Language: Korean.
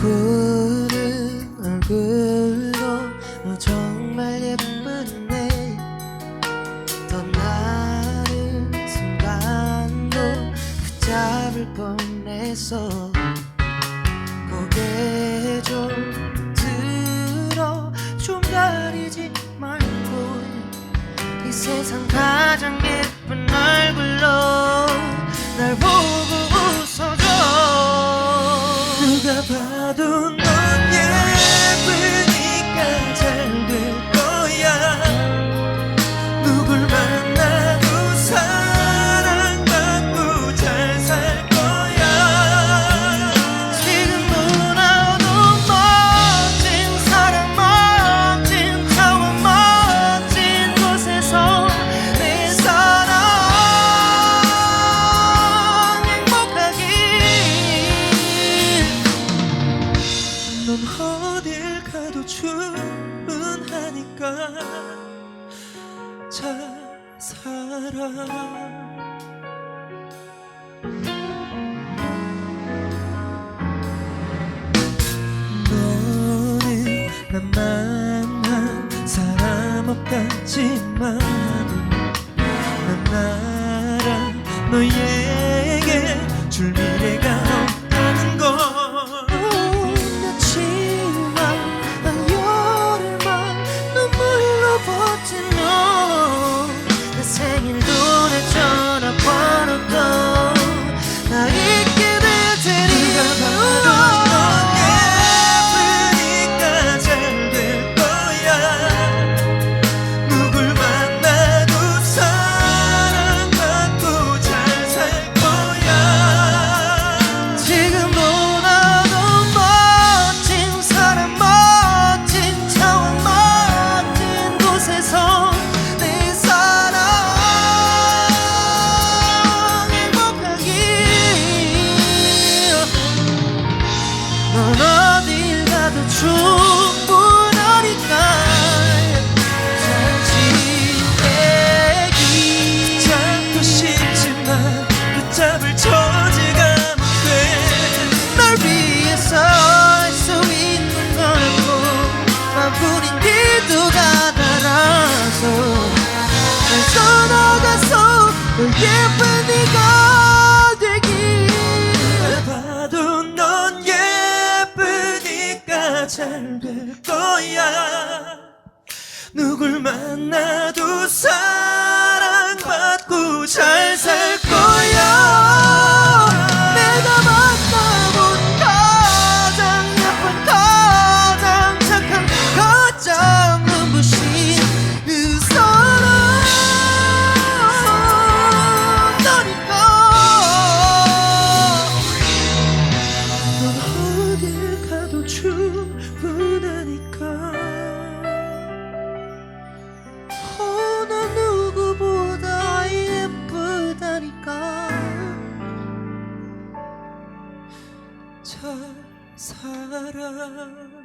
푸른 얼굴도 정말 예쁘네 떠나는 순간도 붙잡을 뻔했어 세상 가장 예쁜 얼굴로 날 보고 웃어줘. 누가 봐도 혼자 살아. 너는 나만 한 사람 없겠지만 난 알아 너의 出 않을 거야. 누굴 만나도 사랑받고 잘 살 사랑